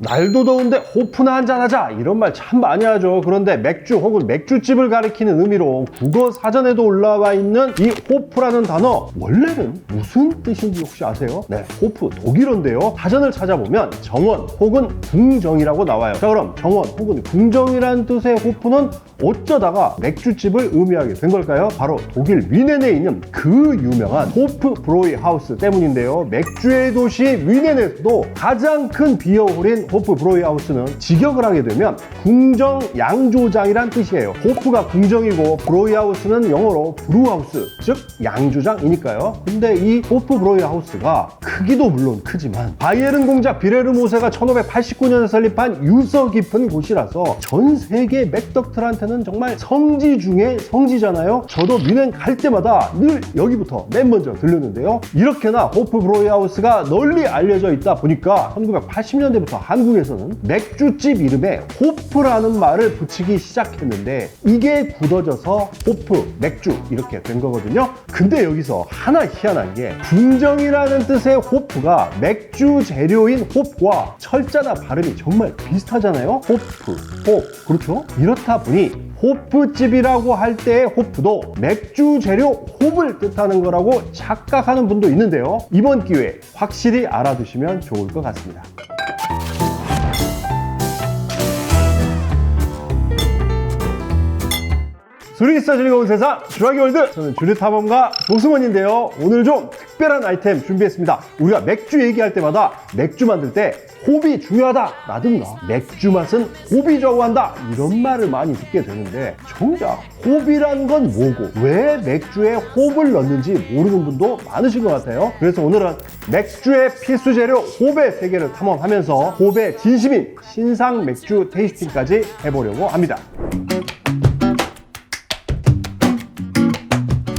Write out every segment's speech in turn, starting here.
날도 더운데 호프나 한잔하자 이런 말 참 많이 하죠. 그런데 맥주 혹은 맥주집을 가리키는 의미로 국어 사전에도 올라와 있는 이 호프라는 단어 원래는 무슨 뜻인지 혹시 아세요? 네, 호프 독일어인데요. 사전을 찾아보면 정원 혹은 궁정이라고 나와요. 자 그럼 정원 혹은 궁정이라는 뜻의 호프는 어쩌다가 맥주집을 의미하게 된 걸까요? 바로 독일 위넨에 있는 그 유명한 호프 브로이 하우스 때문인데요. 맥주의 도시 위넨에서도 가장 큰 비어홀인 호프 브로이 하우스는 직역을 하게 되면 궁정 양조장이란 뜻이에요. 호프가 궁정이고 브로이 하우스는 영어로 브루하우스, 즉 양조장이니까요. 근데 이 호프 브로이 하우스가 크기도 물론 크지만 바이에른 공작 비레르 모세가 1589년에 설립한 유서 깊은 곳이라서 전 세계 맥덕들한테는 정말 성지 중에 성지잖아요. 저도 미넨 갈 때마다 늘 여기부터 맨 먼저 들렸는데요. 이렇게나 호프 브로이 하우스가 널리 알려져 있다 보니까 1980년대부터 한 국에서는 맥주집 이름에 호프라는 말을 붙이기 시작했는데 이게 굳어져서 호프, 맥주 이렇게 된 거거든요. 근데 여기서 하나 희한한 게 궁정이라는 뜻의 호프가 맥주 재료인 홉과 철자나 발음이 정말 비슷하잖아요. 호프, 홉. 그렇죠? 이렇다 보니 호프집이라고 할 때의 호프도 맥주 재료 홉을 뜻하는 거라고 착각하는 분도 있는데요. 이번 기회에 확실히 알아두시면 좋을 것 같습니다. 수리기사 즐거운 세상 주라기 월드. 저는 주류탐험가 조승원인데요. 오늘 좀 특별한 아이템 준비했습니다. 우리가 맥주 얘기할 때마다 맥주 만들 때 홉이 중요하다 라든가 맥주 맛은 홉이 좌우한다 이런 말을 많이 듣게 되는데 정작 홉이란 건 뭐고 왜 맥주에 홉을 넣는지 모르는 분도 많으신 것 같아요. 그래서 오늘은 맥주의 필수 재료 홉의 세계를 탐험하면서 홉의 진심인 신상 맥주 테이스팅까지 해보려고 합니다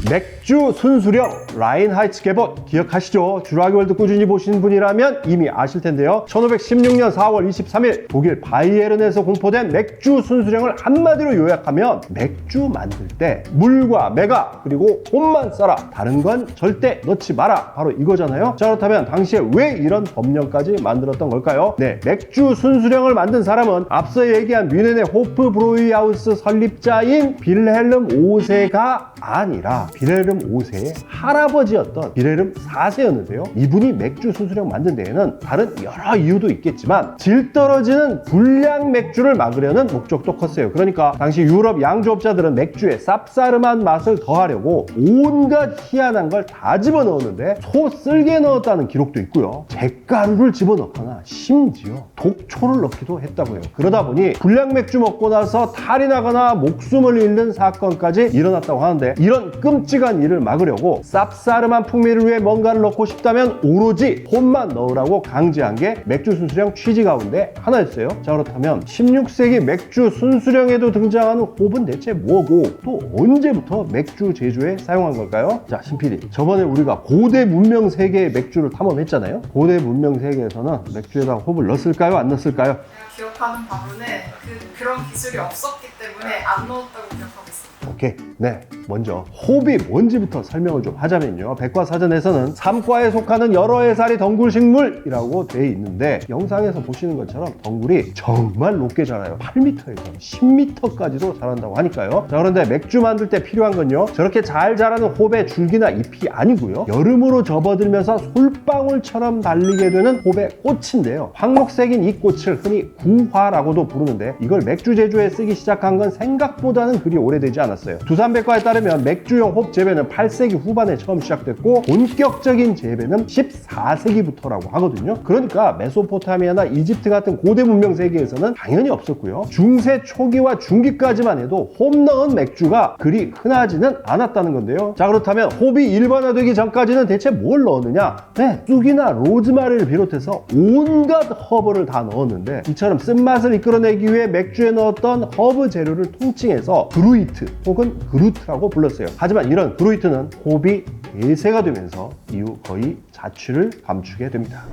맥주 순수령 라인하이츠 개봇 기억하시죠? 주라기 월드 꾸준히 보신 분이라면 이미 아실 텐데요. 1516년 4월 23일 독일 바이에른에서 공포된 맥주 순수령을 한마디로 요약하면 맥주 만들 때 물과 메가 그리고 홈만 써라 다른 건 절대 넣지 마라 바로 이거잖아요. 자 그렇다면 당시에 왜 이런 법령까지 만들었던 걸까요? 네, 맥주 순수령을 만든 사람은 앞서 얘기한 뮌헨의 호프 브로이하우스 설립자인 빌헬름 5세가 아니라 빌헬름 5세의 할아버지였던 빌헬름 4세였는데요. 이분이 맥주 순수령 만든 데에는 다른 여러 이유도 있겠지만 질 떨어지는 불량 맥주를 막으려는 목적도 컸어요. 그러니까 당시 유럽 양조업자들은 맥주에 쌉싸름한 맛을 더하려고 온갖 희한한 걸 다 집어넣었는데 소 쓸개 넣었다는 기록도 있고요. 잿가루를 집어넣거나 심지어 독초를 넣기도 했다고 해요. 그러다 보니 불량 맥주 먹고 나서 탈이 나거나 목숨을 잃는 사건까지 일어났다고 하는데 이런 끔찍 한 일을 막으려고 쌉싸름한 풍미를 위해 뭔가를 넣고 싶다면 오로지 홈만 넣으라고 강제한 게 맥주 순수령 취지 가운데 하나였어요. 자 그렇다면 16세기 맥주 순수령에도 등장하는 홉은 대체 뭐고 또 언제부터 맥주 제조에 사용한 걸까요? 자 신PD 저번에 우리가 고대 문명 세계의 맥주를 탐험했잖아요. 고대 문명 세계에서는 맥주에다가 홉을 넣었을까요? 안 넣었을까요? 제가 기억하는 바로는 그, 그런 기술이 없었기 때문에 안 넣었다고 기억하고 있습니다. 오케이. 네. 먼저 홉이 뭔지부터 설명을 좀 하자면요. 백과사전에서는 삼과에 속하는 여러 해살이 덩굴식물이라고 돼 있는데 영상에서 보시는 것처럼 덩굴이 정말 높게 자라요. 8m에서 10m까지도 자란다고 하니까요. 자, 그런데 맥주 만들 때 필요한 건요. 저렇게 잘 자라는 홉의 줄기나 잎이 아니고요. 여름으로 접어들면서 솔방울처럼 달리게 되는 홉의 꽃인데요. 황록색인 이 꽃을 흔히 구화라고도 부르는데 이걸 맥주 제조에 쓰기 시작한 건 생각보다는 그리 오래되지 않았어요. 두산백과에 따르면 맥주용 홉 재배는 8세기 후반에 처음 시작됐고 본격적인 재배는 14세기부터라고 하거든요. 그러니까 메소포타미아나 이집트 같은 고대 문명 세계에서는 당연히 없었고요. 중세 초기와 중기까지만 해도 홉 넣은 맥주가 그리 흔하지는 않았다는 건데요. 자 그렇다면 홉이 일반화되기 전까지는 대체 뭘 넣었느냐? 네, 쑥이나 로즈마리를 비롯해서 온갖 허브를 다 넣었는데 이처럼 쓴맛을 이끌어내기 위해 맥주에 넣었던 허브 재료를 통칭해서 브루이트 혹은 그루트라고 불렀어요. 하지만 이런 브루이트는 홉이 대세가 되면서 이후 거의 자취를 감추게 됩니다.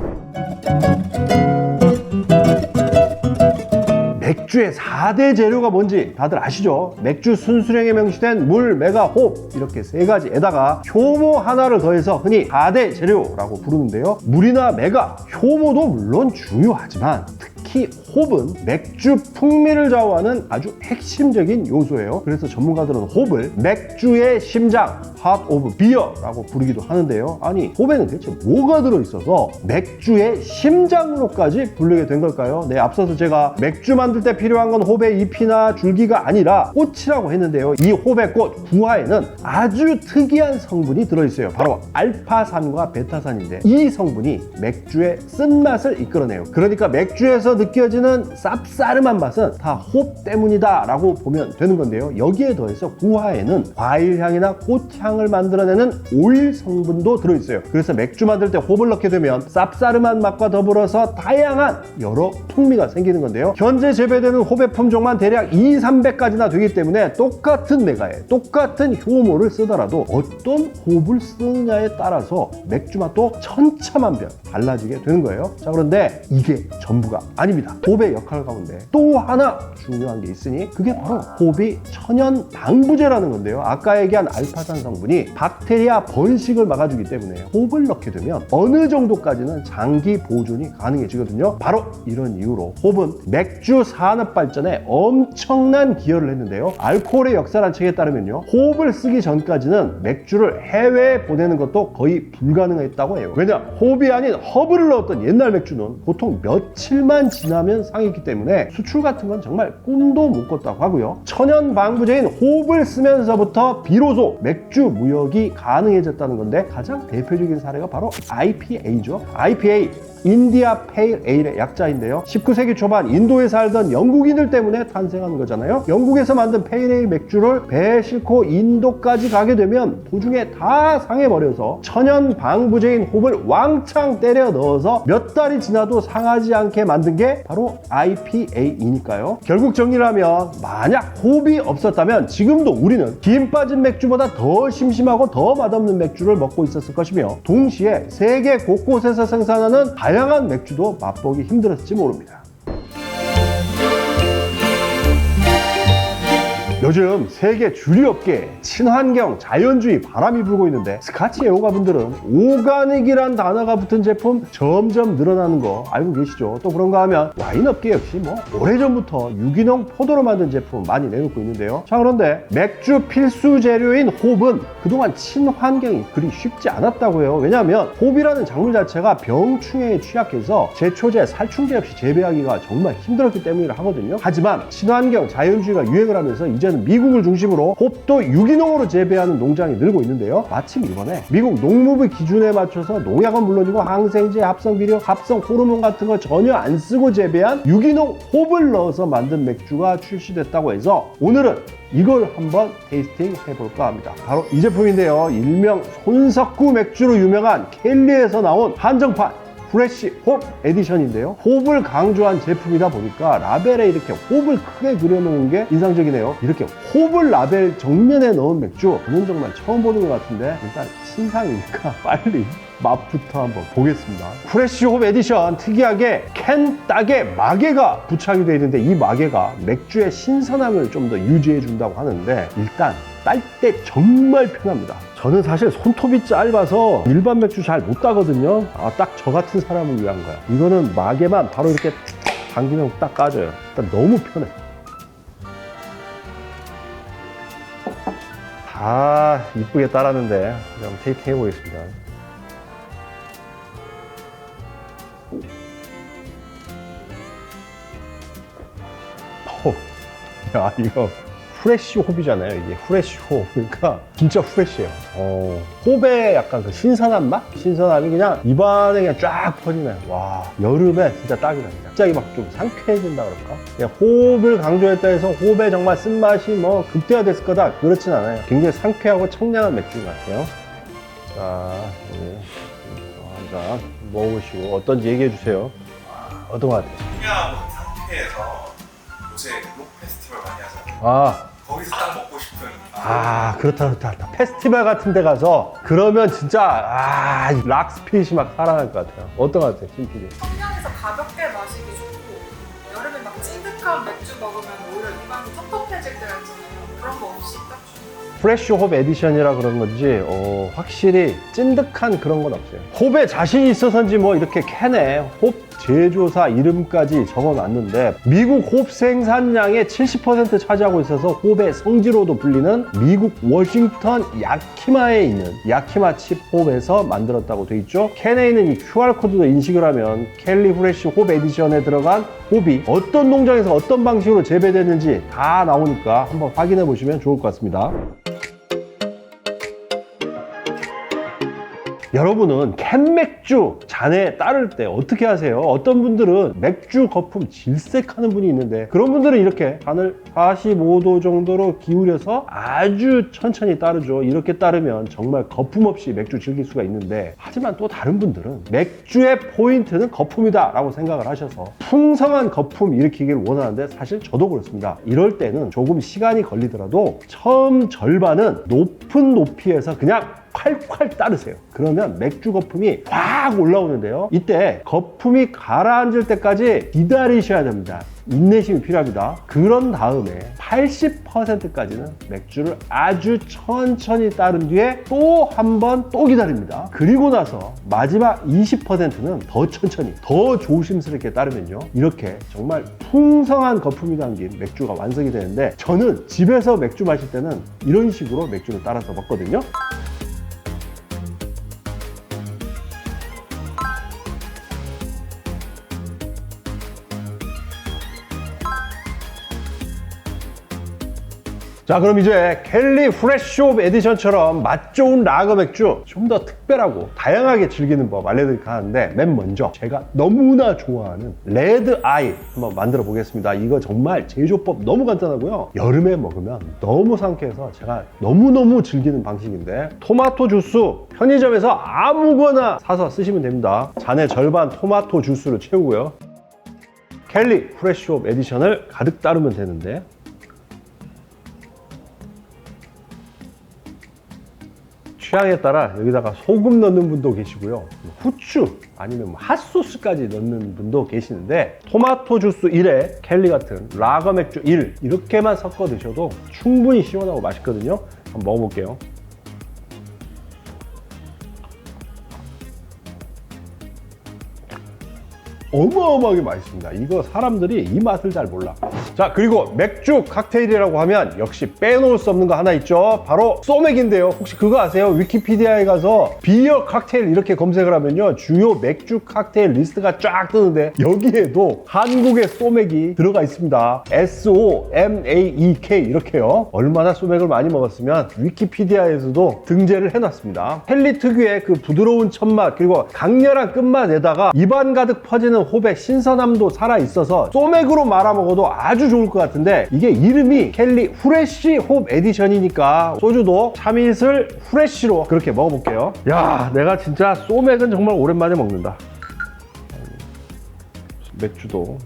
맥주의 4대 재료가 뭔지 다들 아시죠? 맥주 순수령에 명시된 물, 메가, 홉 이렇게 세 가지에다가 효모 하나를 더해서 흔히 4대 재료라고 부르는데요. 물이나 메가, 효모도 물론 중요하지만 특히 홉은 맥주 풍미를 좌우하는 아주 핵심적인 요소예요. 그래서 전문가들은 홉을 맥주의 심장, heart of beer라고 부르기도 하는데요. 아니, 홉에는 대체 뭐가 들어있어서 맥주의 심장으로까지 부르게 된 걸까요? 네, 앞서서 제가 맥주 만들 때 필요한 건 홉의 잎이나 줄기가 아니라 꽃이라고 했는데요. 이 홉의 꽃, 부화에는 아주 특이한 성분이 들어있어요. 바로 알파산과 베타산인데 이 성분이 맥주의 쓴맛을 이끌어내요. 그러니까 맥주에서 느껴지는 쌉싸름한 맛은 다 홉 때문이다 라고 보면 되는 건데요. 여기에 더해서 부화에는 과일 향이나 꽃향을 만들어내는 오일 성분도 들어있어요. 그래서 맥주 만들 때 홉을 넣게 되면 쌉싸름한 맛과 더불어서 다양한 여러 풍미가 생기는 건데요. 현재 재배되는 홉의 품종만 대략 2, 300가지나 되기 때문에 똑같은 메가에 똑같은 효모를 쓰더라도 어떤 홉을 쓰느냐에 따라서 맥주 맛도 천차만별 달라지게 되는 거예요. 자 그런데 이게 전부가 아닙니다. 홉의 역할 가운데 또 하나 중요한 게 있으니 그게 바로 홉이 천연 방부제라는 건데요. 아까 얘기한 알파산 성분이 박테리아 번식을 막아주기 때문에 홉을 넣게 되면 어느 정도까지는 장기 보존이 가능해지거든요. 바로 이런 이유로 홉은 맥주 산업 발전에 엄청난 기여를 했는데요. 알코올의 역사란 책에 따르면요. 홉을 쓰기 전까지는 맥주를 해외에 보내는 것도 거의 불가능했다고 해요. 왜냐? 홉이 아닌 허브를 넣었던 옛날 맥주는 보통 며칠만 지나면 상했기 때문에 수출 같은 건 정말 꿈도 못 꿨다고 하고요. 천연 방부제인 홉을 쓰면서부터 비로소 맥주 무역이 가능해졌다는 건데 가장 대표적인 사례가 바로 IPA죠. IPA 인디아 페일 에일의 약자인데요. 19세기 초반 인도에 살던 영국인들 때문에 탄생한 거잖아요. 영국에서 만든 페일 에일 맥주를 배에 싣고 인도까지 가게 되면 도중에 다 상해버려서 천연 방부제인 홉을 왕창 때려 넣어서 몇 달이 지나도 상하지 않게 만든 게 바로 IPA이니까요. 결국 정리를 하면 만약 홉이 없었다면 지금도 우리는 김 빠진 맥주보다 더 심심하고 더 맛없는 맥주를 먹고 있었을 것이며 동시에 세계 곳곳에서 생산하는 다양한 맥주도 맛보기 힘들었을지 모릅니다. 요즘 세계 주류업계에 친환경, 자연주의 바람이 불고 있는데 스카치 애호가 분들은 오가닉이란 단어가 붙은 제품 점점 늘어나는 거 알고 계시죠? 또 그런가 하면 와인업계 역시 뭐 오래전부터 유기농 포도로 만든 제품 많이 내놓고 있는데요. 자 그런데 맥주 필수 재료인 홉은 그동안 친환경이 그리 쉽지 않았다고 해요. 왜냐하면 홉이라는 작물 자체가 병충해에 취약해서 제초제, 살충제 없이 재배하기가 정말 힘들었기 때문이라 하거든요. 하지만 친환경, 자연주의가 유행을 하면서 이제는 미국을 중심으로 홉도 유기농으로 재배하는 농장이 늘고 있는데요. 마침 이번에 미국 농무부 기준에 맞춰서 농약은 물론이고 항생제, 합성 비료, 합성 호르몬 같은 거 전혀 안 쓰고 재배한 유기농 홉을 넣어서 만든 맥주가 출시됐다고 해서 오늘은 이걸 한번 테이스팅 해볼까 합니다. 바로 이 제품인데요. 일명 손석구 맥주로 유명한 켈리에서 나온 한정판 프레쉬 홉 에디션인데요. 홉을 강조한 제품이다 보니까 라벨에 이렇게 홉을 크게 그려놓은 게 인상적이네요. 이렇게 홉을 라벨 정면에 넣은 맥주 저는 정말 처음 보는 것 같은데 일단 신상이니까 빨리 맛부터 한번 보겠습니다. 프레쉬 홉 에디션 특이하게 캔 딱에 마개가 부착이 되어 있는데 이 마개가 맥주의 신선함을 좀 더 유지해 준다고 하는데 일단 딸 때 정말 편합니다. 저는 사실 손톱이 짧아서 일반 맥주 잘 못 따거든요. 아, 딱 저 같은 사람을 위한 거야. 이거는 마개만 바로 이렇게 당기면 딱 까져요. 일단 너무 편해. 다 이쁘게 따랐는데 한번 테이핑 해보겠습니다. 어, 야 이거 프레쉬 홉이잖아요 이게. 프레쉬 홉 그러니까 진짜 프레쉬해요. 어, 홉의 약간 그 신선한 맛? 신선함이 그냥 입안에 그냥 쫙 퍼지네 와 여름에 진짜 딱이다. 갑자기 막 좀 상쾌해진다 그럴까? 그냥 홉을 강조했다 해서 홉의 정말 쓴맛이 뭐 극대화됐을 거다. 그렇진 않아요. 굉장히 상쾌하고 청량한 맥주인 것 같아요. 자 여기 한잔 먹어보시고 어떤지 얘기해 주세요. 어떤 것 같아요? 풍야하고 상쾌해서 요새 록 페스티벌 많이 하잖아요. 아 거기서 딱 먹고 싶은 아 그렇다 그렇다 그렇다. 페스티벌 같은 데 가서 그러면 진짜 아 락스피릿이 막 살아날 것 같아요 어떤 것 같아요 신PD 청량해서 가볍게 마시기 좋고 여름에 막 찐득한 맥주 먹으면 오히려 입안이 텁텁해질 때가 있잖아요. 그런 거 없이 딱 좋아요. 프레쉬 홉 에디션이라 그런 건지 어, 확실히 찐득한 그런 건 없어요. 홉에 자신이 있어서인지 뭐 이렇게 캔에 홉 제조사 이름까지 적어놨는데 미국 홉 생산량의 70% 차지하고 있어서 홉의 성지로도 불리는 미국 워싱턴 야키마에 있는 야키마 칩 홉에서 만들었다고 돼 있죠. 캔에 있는 이 QR코드도 인식을 하면 켈리 프레쉬 홉 에디션에 들어간 홉이 어떤 농장에서 어떤 방식으로 재배됐는지 다 나오니까 한번 확인해 보시면 좋을 것 같습니다. 여러분은 캔맥주 잔에 따를 때 어떻게 하세요? 어떤 분들은 맥주 거품 질색하는 분이 있는데 그런 분들은 이렇게 잔을 45도 정도로 기울여서 아주 천천히 따르죠. 이렇게 따르면 정말 거품 없이 맥주 즐길 수가 있는데 하지만 또 다른 분들은 맥주의 포인트는 거품이다 라고 생각을 하셔서 풍성한 거품 일으키기를 원하는데 사실 저도 그렇습니다. 이럴 때는 조금 시간이 걸리더라도 처음 절반은 높은 높이에서 그냥 콸콸 따르세요. 그러면 맥주 거품이 확 올라오는데요. 이때 거품이 가라앉을 때까지 기다리셔야 됩니다. 인내심이 필요합니다. 그런 다음에 80%까지는 맥주를 아주 천천히 따른 뒤에 또 한 번 또 기다립니다. 그리고 나서 마지막 20%는 더 천천히, 더 조심스럽게 따르면요. 이렇게 정말 풍성한 거품이 담긴 맥주가 완성이 되는데 저는 집에서 맥주 마실 때는 이런 식으로 맥주를 따라서 먹거든요. 자 그럼 이제 켈리 프레쉬옵 에디션처럼 맛 좋은 라거 맥주 좀 더 특별하고 다양하게 즐기는 법 알려드릴까 하는데 맨 먼저 제가 너무나 좋아하는 레드 아이 한번 만들어 보겠습니다. 이거 정말 제조법 너무 간단하고요. 여름에 먹으면 너무 상쾌해서 제가 너무너무 즐기는 방식인데 토마토 주스 편의점에서 아무거나 사서 쓰시면 됩니다. 잔의 절반 토마토 주스를 채우고요. 켈리 프레쉬옵 에디션을 가득 따르면 되는데 취향에 따라 여기다가 소금 넣는 분도 계시고요. 후추 아니면 뭐 핫소스까지 넣는 분도 계시는데 토마토 주스 1에 켈리 같은 라거 맥주 1 이렇게만 섞어 드셔도 충분히 시원하고 맛있거든요. 한번 먹어볼게요. 어마어마하게 맛있습니다. 이거 사람들이 이 맛을 잘 몰라. 자, 그리고 맥주 칵테일이라고 하면 역시 빼놓을 수 없는 거 하나 있죠. 바로 소맥인데요. 혹시 그거 아세요? 위키피디아에 가서 비어 칵테일 이렇게 검색을 하면요. 주요 맥주 칵테일 리스트가 쫙 뜨는데 여기에도 한국의 소맥이 들어가 있습니다. S-O-M-A-E-K 이렇게요. 얼마나 소맥을 많이 먹었으면 위키피디아에서도 등재를 해놨습니다. 헬리 특유의 그 부드러운 첫맛 그리고 강렬한 끝맛에다가 입안 가득 퍼지는 홉의 신선함도 살아있어서 소맥으로 말아 먹어도 아주 좋을 것 같은데 이게 이름이 켈리 후레쉬 홉 에디션이니까 소주도 참이슬 후레쉬로 그렇게 먹어볼게요. 야, 내가 진짜 소맥은 정말 오랜만에 먹는다. 맥주도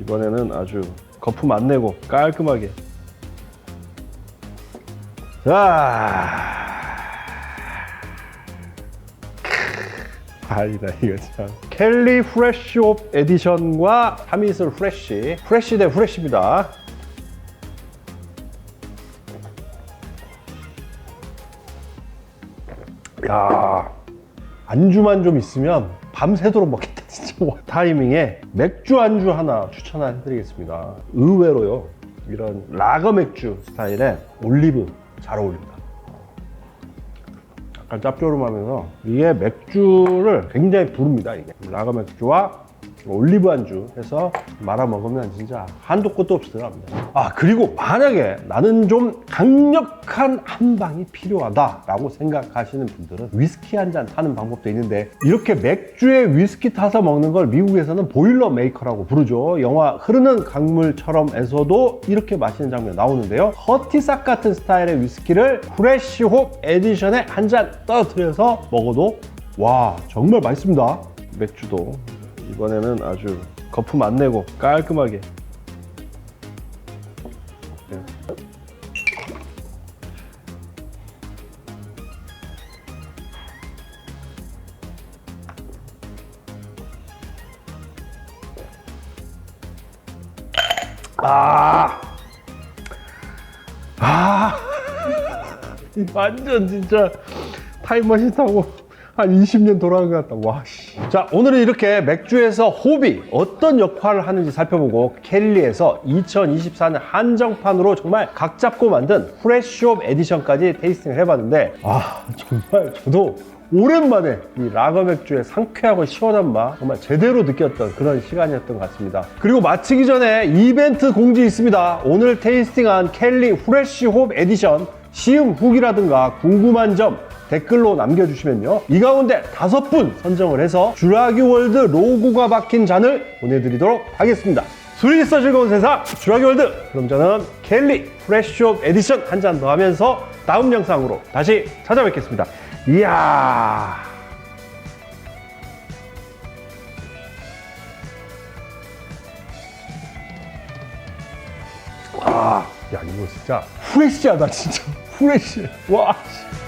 이번에는 아주 거품 안 내고 깔끔하게. 자. 아니다 이거 참. 켈리 프레쉬옵 에디션과 타미슬 프레쉬 프레쉬 대 프레쉬입니다. 야 안주만 좀 있으면 밤새도록 먹겠다 진짜. 타이밍에 맥주 안주 하나 추천해 드리겠습니다. 의외로요 이런 라거 맥주 스타일에 올리브 잘 어울립니다 짭조름하면서 이게 맥주를 굉장히 부릅니다 이게. 라거 맥주와 올리브 안주 해서 말아 먹으면 진짜 한도 끝도 없이 들어갑니다. 아 그리고 만약에 나는 좀 강력한 한 방이 필요하다 라고 생각하시는 분들은 위스키 한 잔 타는 방법도 있는데 이렇게 맥주에 위스키 타서 먹는 걸 미국에서는 보일러 메이커라고 부르죠. 영화 흐르는 강물처럼에서도 이렇게 마시는 장면 나오는데요. 허티삭 같은 스타일의 위스키를 프레쉬 홉 에디션에 한 잔 떨어뜨려서 먹어도 와 정말 맛있습니다. 맥주도 이번에는 아주 거품 안 내고 깔끔하게 네. 아, 아, 완전 진짜 타임머신 타고 한 20년 돌아간 것 같다. 와, 씨. 자, 오늘은 이렇게 맥주에서 호비 어떤 역할을 하는지 살펴보고 켈리에서 2024년 한정판으로 정말 각 잡고 만든 프레쉬업 에디션까지 테이스팅을 해봤는데, 아, 정말 저도 오랜만에 이 라거 맥주의 상쾌하고 시원한 맛 정말 제대로 느꼈던 그런 시간이었던 것 같습니다. 그리고 마치기 전에 이벤트 공지 있습니다. 오늘 테이스팅한 켈리 후레쉬 홉 에디션 시음 후기라든가 궁금한 점 댓글로 남겨주시면요. 이 가운데 다섯 분 선정을 해서 주라기 월드 로고가 박힌 잔을 보내드리도록 하겠습니다. 술이 있어 즐거운 세상 주라기 월드 그럼 저는 켈리 프레쉬업 에디션 한 잔 더 하면서 다음 영상으로 다시 찾아뵙겠습니다. 이야 아, 야 이거 진짜 후레쉬하다 진짜 후레쉬 와 씨.